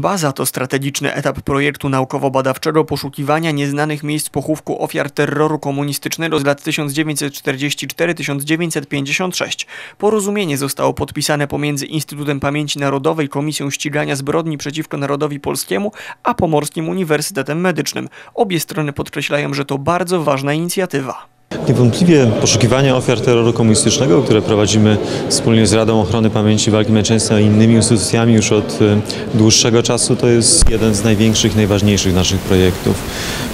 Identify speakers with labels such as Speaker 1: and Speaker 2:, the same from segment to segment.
Speaker 1: Baza to strategiczny etap projektu naukowo-badawczego poszukiwania nieznanych miejsc pochówku ofiar terroru komunistycznego z lat 1944-1956. Porozumienie zostało podpisane pomiędzy Instytutem Pamięci Narodowej, Komisją Ścigania Zbrodni przeciwko Narodowi Polskiemu, a Pomorskim Uniwersytetem Medycznym. Obie strony podkreślają, że to bardzo ważna inicjatywa.
Speaker 2: Niewątpliwie poszukiwania ofiar terroru komunistycznego, które prowadzimy wspólnie z Radą Ochrony Pamięci Walki Męczeństwa i innymi instytucjami już od e, dłuższego czasu, to jest jeden z największych, najważniejszych naszych projektów.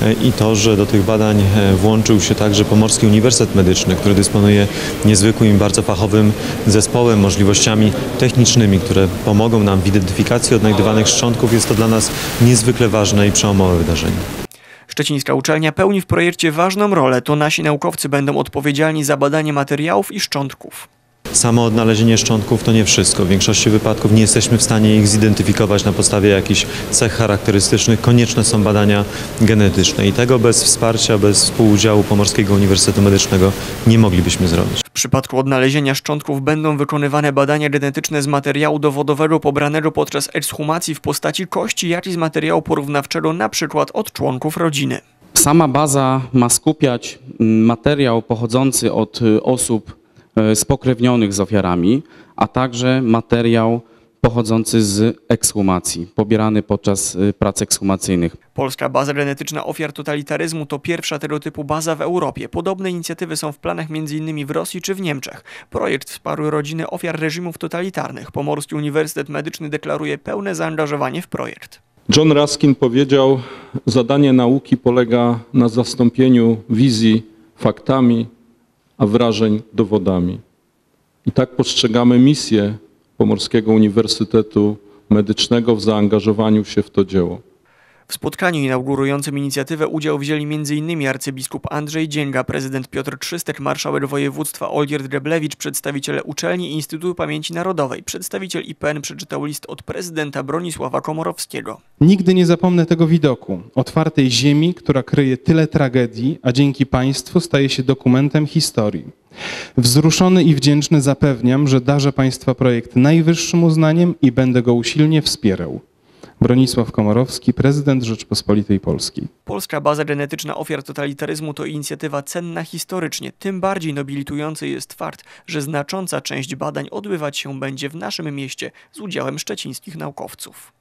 Speaker 2: E, I to, że do tych badań e, włączył się także Pomorski Uniwersytet Medyczny, który dysponuje niezwykłym bardzo fachowym zespołem, możliwościami technicznymi, które pomogą nam w identyfikacji odnajdywanych szczątków, jest to dla nas niezwykle ważne i przełomowe wydarzenie.
Speaker 1: Szczecińska uczelnia pełni w projekcie ważną rolę. To nasi naukowcy będą odpowiedzialni za badanie materiałów i szczątków.
Speaker 2: Samo odnalezienie szczątków to nie wszystko. W większości wypadków nie jesteśmy w stanie ich zidentyfikować na podstawie jakichś cech charakterystycznych. Konieczne są badania genetyczne i tego bez wsparcia, bez współudziału Pomorskiego Uniwersytetu Medycznego nie moglibyśmy zrobić.
Speaker 1: W przypadku odnalezienia szczątków będą wykonywane badania genetyczne z materiału dowodowego pobranego podczas ekshumacji w postaci kości, jak i z materiału porównawczego np. od członków rodziny.
Speaker 3: Sama baza ma skupiać mm, materiał pochodzący od y, osób spokrewnionych z ofiarami, a także materiał pochodzący z ekshumacji, pobierany podczas y, prac ekshumacyjnych.
Speaker 1: Polska baza genetyczna ofiar totalitaryzmu to pierwsza tego typu baza w Europie. Podobne inicjatywy są w planach m.in. w Rosji czy w Niemczech. Projekt wsparły rodziny ofiar reżimów totalitarnych. Pomorski Uniwersytet Medyczny deklaruje pełne zaangażowanie w projekt.
Speaker 4: John Ruskin powiedział: Zadanie nauki polega na zastąpieniu wizji faktami, a wrażeń dowodami. I tak postrzegamy misję Pomorskiego Uniwersytetu Medycznego w zaangażowaniu się w to dzieło.
Speaker 1: W spotkaniu inaugurującym inicjatywę udział wzięli m.in. arcybiskup Andrzej Dzięga, prezydent Piotr Trzystek, marszałek województwa Olgierd Greblewicz, przedstawiciele uczelni i Instytutu Pamięci Narodowej. Przedstawiciel IPN przeczytał list od prezydenta Bronisława Komorowskiego.
Speaker 5: Nigdy nie zapomnę tego widoku. Otwartej ziemi, która kryje tyle tragedii, a dzięki państwu staje się dokumentem historii. Wzruszony i wdzięczny zapewniam, że darzę państwa projekt najwyższym uznaniem i będę go usilnie wspierał. Bronisław Komorowski, prezydent Rzeczpospolitej Polskiej.
Speaker 1: Polska baza genetyczna ofiar totalitaryzmu to inicjatywa cenna historycznie. Tym bardziej nobilitujący jest fakt, że znacząca część badań odbywać się będzie w naszym mieście z udziałem szczecińskich naukowców.